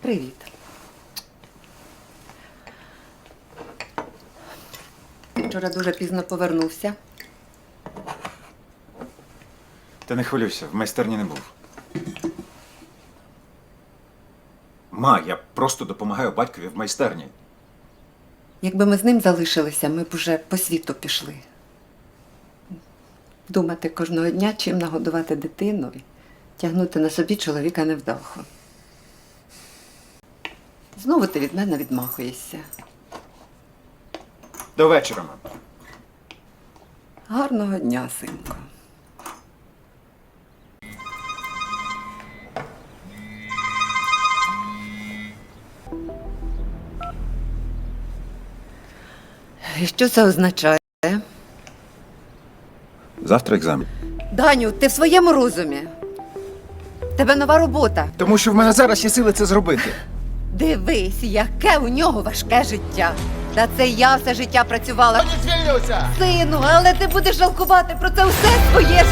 Привіт. Вчора дуже пізно повернувся. Та не хвилюйся, в майстерні не був. Ма, я просто допомагаю батькові в майстерні. Якби ми з ним залишилися, ми б уже по світу пішли. Думати кожного дня, чим нагодувати дитину і тягнути на собі чоловіка невдаху. Знову ти від мене відмахуєшся. До вечора, мам. Гарного дня, синку. І що це означає? Завтра екзамен. Даню, ти в своєму розумі. В Тебе нова робота. Тому що в мене зараз є сили це зробити. Дивись, яке у нього важке життя. Та це я все життя працювала. Сину, але ти будеш жалкувати про це все своє.